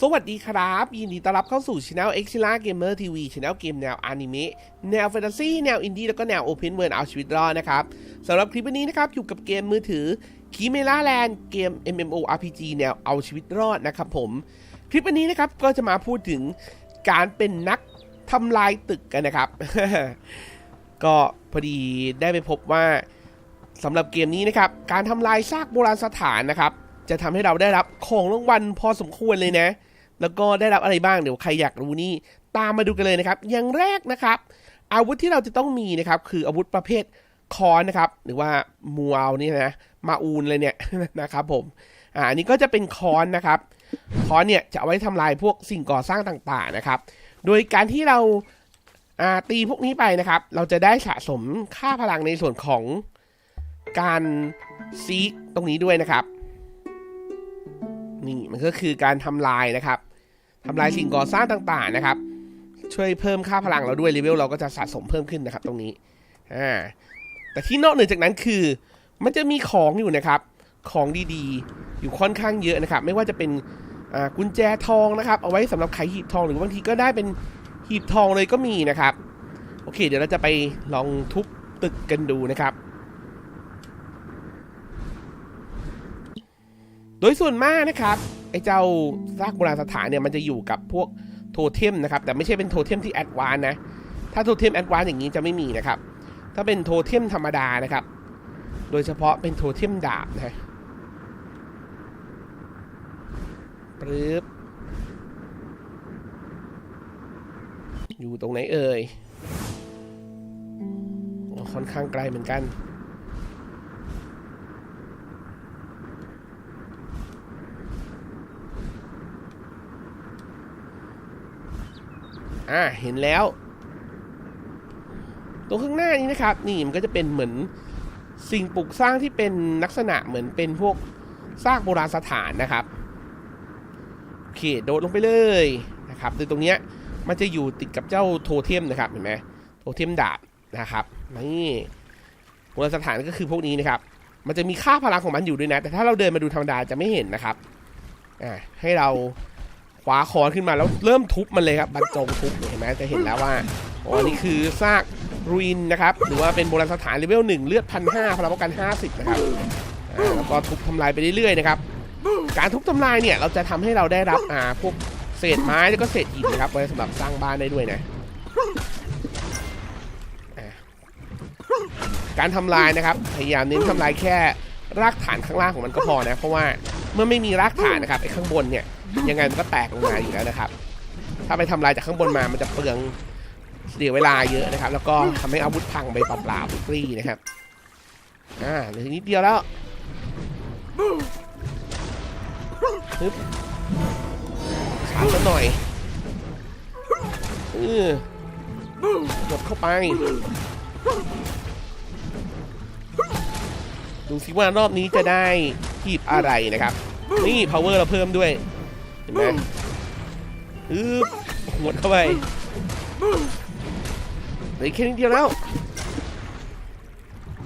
สวัสดีครับ ยินดีต้อนรับเข้าสู่ช anel x i l a Gamer TV channel เกมแนวอนิเมะแนวแฟนตาซีแนวอินดี้แล้วก็แนว Open World เอาชีวิตรอดนะครับสำหรับคลิปวันนี้นะครับ อยู่กับเกมมือถือ k i m e r a Land เกม MMORPG แนวเอาชีวิตรอดนะครับผม คลิปวันนี้นะครับก็จะมาพูดถึงการเป็นนักทำลายตึกกันนะครับ ก็พอดีได้ไปพบว่าสำหรับเกมนี้นะครับการทำลายซากโบราณสถานนะครับ จะทำให้เราได้รับของรางวัลพอสมควรเลยนะ แล้วก็ได้รับอะไรบ้างเดี๋ยวใครอยากรู้นี่ตามมาดูกันเลยนะครับ อย่างแรกนะครับ อาวุธที่เราจะต้องมีนะครับ คืออาวุธประเภทคอนนะครับ หรือว่ามูเอานี่นะมาอูนเลยเนี่ยนะครับผมอ่าอันนี้ก็จะเป็นคอนนะครับคอนเนี่ยจะเอาไว้ทำลายพวกสิ่งก่อสร้างต่างๆนะครับ โดยการที่เราอ่าตีพวกนี้ไปนะครับ เราจะได้สะสมค่าพลังในส่วนของการซีกตรงนี้ด้วยนะครับ นี่มันก็คือการทำลายนะครับทำลายสิ่งก่อสร้างต่างๆนะครับ ช่วยเพิ่มค่าพลังเราด้วยเลเวลเราก็จะสะสมเพิ่มขึ้นนะครับ ตรงนี้อ่าแต่ที่นอกเหนือจากนั้นคือ มันจะมีของอยู่นะครับ ของดีๆ อยู่ค่อนข้างเยอะนะครับ ไม่ว่าจะเป็นอ่ากุญแจทองนะครับ เอาไว้สำหรับไขหีบทองหรือบางทีก็ได้เป็นหีบทองเลยก็มีนะครับ โอเค เดี๋ยวเราจะไปลองทุบตึกกันดูนะครับ ดยส่วนมากนะครับไอ้เจ้าซากโบราณสถานเนี่ยมันจะอยู่กับพวกโทเทมนะครับ แต่ไม่ใช่เป็นโทเทมที่แอดวานนะ ถ้าโทเทมแอดวานอย่างนี้จะไม่มีนะครับ ถ้าเป็นโทเทมธรรมดานะครับ โดยเฉพาะเป็นโทเทมดาบนะปึ๊บอยู่ตรงไหนเอ่ย ค่อนข้างไกลเหมือนกัน อ่าเห็นแล้ว ตรงข้างหน้านี้นะครับ นี่มันก็จะเป็นเหมือนสิ่งปลูกสร้างที่เป็นลักษณะเหมือนเป็นพวกซากโบราณสถานนะครับโอเคโดดลงไปเลยนะครับโดยตรงเนี้ยมันจะอยู่ติดกับเจ้าโทเทมนะครับเห็นไหมโทเทมดาบนะครับนี่โบราณสถานก็คือพวกนี้นะครับ มันจะมีค่าพลังของมันอยู่ด้วยนะ แต่ถ้าเราเดินมาดูธรรมดาจะไม่เห็นนะครับอ่าให้เรา คว้าคอนขึ้นมาแล้วเริ่มทุบมันเลยครับบรรจงทุบเห็นไหมจะเห็นแล้วว่าอ๋อนี่คือซากรุอินนะครับหรือว่าเป็นโบราณสถานเลเวลหนึ่งเลือดพันห้าพลังป้องกันห้าสิบนะครับแล้วก็ทุบทำลายไปเรื่อยๆนะครับการทุบทำลายเนี่ยเราจะทำให้เราได้รับอ่าพวกเศษไม้แล้วก็เศษหินนะครับไว้สำหรับสร้างบ้านได้ด้วยนะการทำลายนะครับพยายามเน้นทำลายแค่รากฐานข้างล่างของมันก็พอนะ เพราะว่าเมื่อไม่มีรากฐานนะครับไอ้ข้างบนเนี่ย ยังไงมันก็แตกลงมาอยู่แล้วนะครับ ถ้าไปทำลายจากข้างบนมามันจะเปลืองเสียเวลาเยอะนะครับ แล้วก็ทำให้อาวุธพังไปเปล่าๆฟรีนะครับอ่าเหลือนิดเดียวแล้วฮึบช้าซะหน่อยเออกดเข้าไป ดูสิว่ารอบนี้จะได้หีบอะไรนะครับ นี่ power เราเพิ่มด้วย เห็นไหมอึ๊บหมดเข้าไปเหลือแค่นิดเดียวแล้ว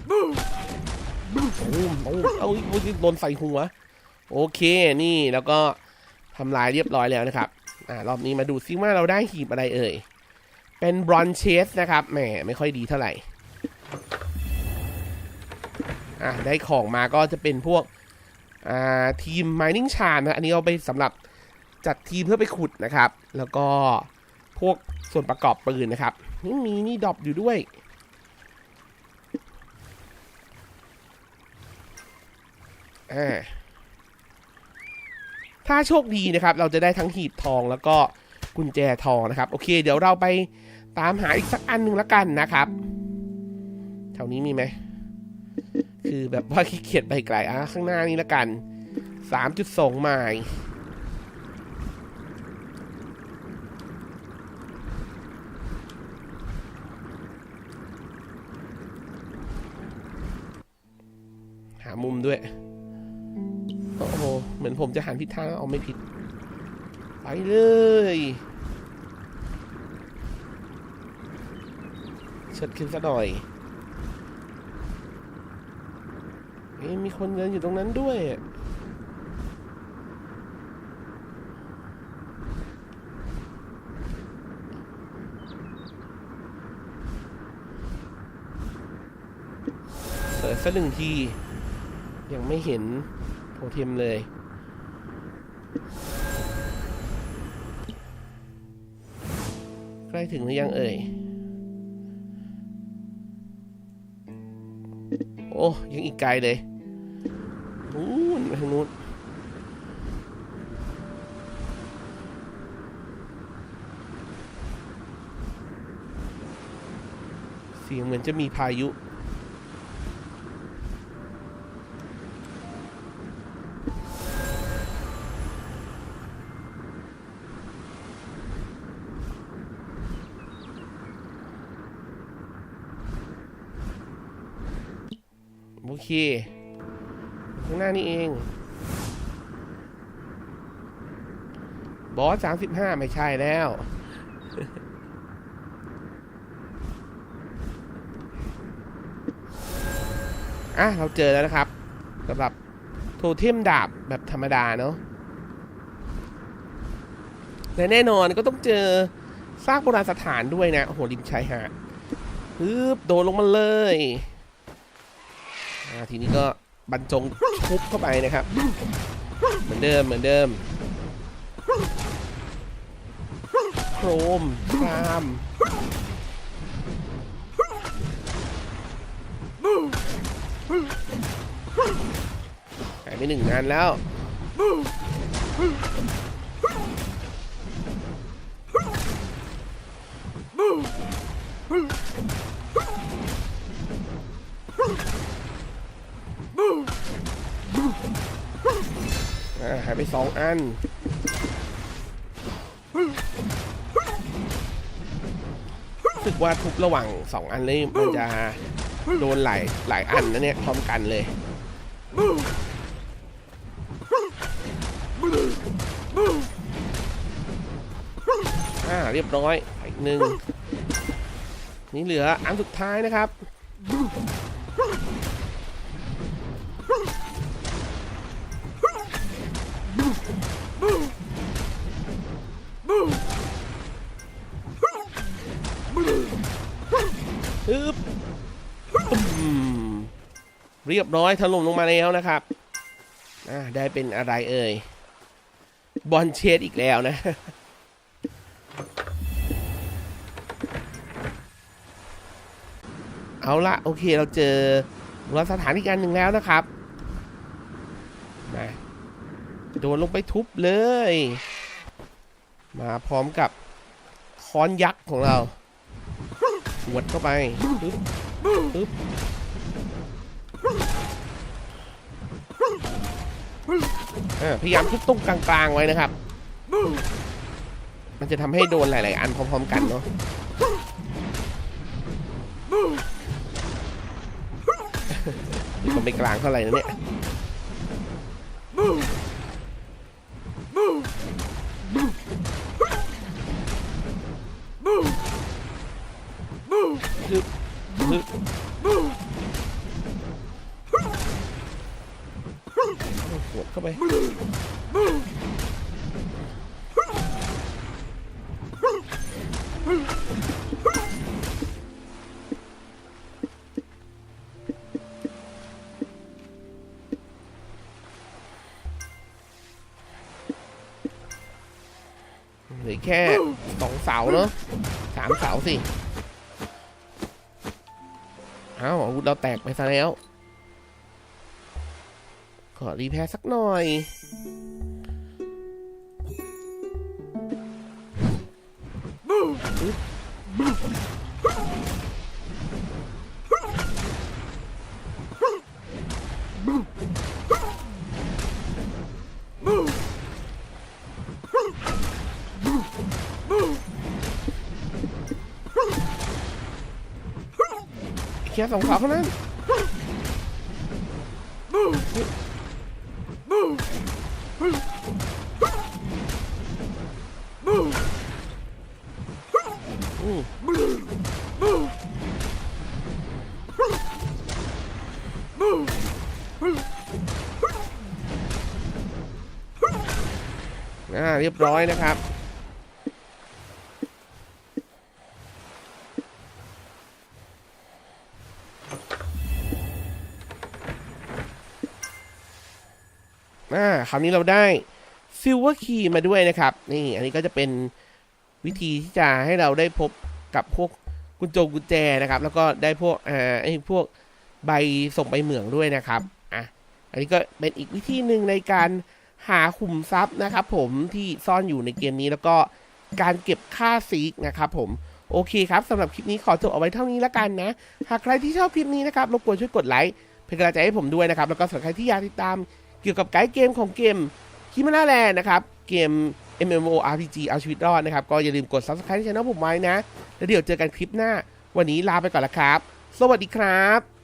โอ้โหเอาโดนใส่หัว โอเค นี่แล้วก็ทำลายเรียบร้อยแล้วนะครับ อ่ารอบนี้มาดูซิว่าเราได้หีบอะไรเอ่ย เป็นบรอนเชสนะครับ แหมไม่ค่อยดีเท่าไหร่ อะได้ของมาก็จะเป็นพวก อ่าทีม Mining c h a r นะ อันนี้เอาไปสำหรับ จัดทีมเพื่อไปขุดนะครับ แล้วก็พวกส่วนประกอบปืนนะครับนี่มีนี่ดรอปอยู่ด้วยถ้าโชคดีนะครับ เราจะได้ทั้งหีบทองแล้วก็กุญแจทองนะครับ โอเค เดี๋ยวเราไปตามหาอีกสักอันหนึ่งล้วกันนะครับแถวนี้มีไหมคือแบบว่าขี้เกียจไปไกลอะข้างหน้านี้ละกัน 3.2ไมล์ มุมด้วย โอ้โห เหมือนผมจะหันผิดทางเอาไม่ผิด ไปเลย เชิดขึ้นซะหน่อยเอ๊มีคนเดินอยู่ตรงนั้นด้วย เปิดสักหนึ่งที ยังไม่เห็นโทเทมเลย ใกล้ถึงหรือยังเอ่ย โอ้ ยังอีกไกลเลยนู้นไปทางนู้นเสียงเหมือนจะมีพายุ โอเค ข้างหน้านี่เอง บอสสามสิบห้าไม่ใช่แล้วอะเราเจอแล้วนะครับสำหรับโทเทมดาบแบบธรรมดาเนาะและแน่นอนก็ต้องเจอซากโบราณสถานด้วยนะ โอ้โหริมชายหาดปึ๊บโดนลงมาเลย ทีนี้ก็บรรจงทุบเข้าไปนะครับ เหมือนเดิมเหมือนเดิมโครมกรามหายไปหนึ่งงานแล้ว อ่าหายไปสองอัน รู้สึกว่าทุบระหว่างสองอันเลยมันจะโดนหลายหลายอันนะเนี่ยพร้อมกันเลยอ่าเรียบร้อยอีกหนึ่งนี่เหลืออันสุดท้ายนะครับ เรียบร้อยถล่มลงมาแล้วนะครับได้เป็นอะไรเอ่ย บอลเชดอีกแล้วนะ เอาละโอเคเราเจอราสถานที่การหนึ่งแล้วนะครับมาโดนลงไปทุบเลย มาพร้อมกับค้อนยักษ์ของเราหวดเข้าไปปึ๊บปึ๊บ อ่าพยายามทุบตรงกลางๆไว้นะครับ มันจะทำให้โดนหลาย ๆ อันพร้อม ๆ กันเนาะนี่ก็ไม่กลางเท่าไหร่นะเนี่ยฮึบ ไปเหลือแค่สองเสาเนอะสามเสาสิ เอ้าอาวุธเราแตกไปซะแล้ว ขอรีแพร์สักหน่อย แค่สองเสาเท่านั้น อ่าเรียบร้อยนะครับ อ่าคราวนี้เราได้ซิลเวอร์คีมาด้วยนะครับ นี่ อันนี้ก็จะเป็นวิธีที่จะให้เราได้พบกับพวกกุญจงกุญแจนะครับ แล้วก็ได้พวกอ่าไอ้พวก ใบส่งไปเหมืองด้วยนะครับอะอันนี้ก็เป็นอีกวิธีหนึ่งในการหาขุมทรัพย์นะครับ ผมที่ซ่อนอยู่ในเกมนี้แล้วก็การเก็บค่าซีกนะครับผมโอเคครับสำหรับคลิปนี้ขอจบเอาไว้เท่านี้แล้วกันนะ หากใครที่ชอบคลิปนี้นะครับรบกวนช่วยกดไลค์เป็นกำลังใจให้ผมด้วยนะครับ แล้วก็สำหรับใครที่อยากติดตามเกี่ยวกับไกด์เกมของเกมคิมาน่าแลนนะครับ เกม MMORPG เอาชีวิตรอดนะครับ ก็อย่าลืมกด subscribe ช่องผมไว้นะ แล้วเดี๋ยวเจอกันคลิปหน้า วันนี้ลาไปก่อนละครับ สวัสดีครับ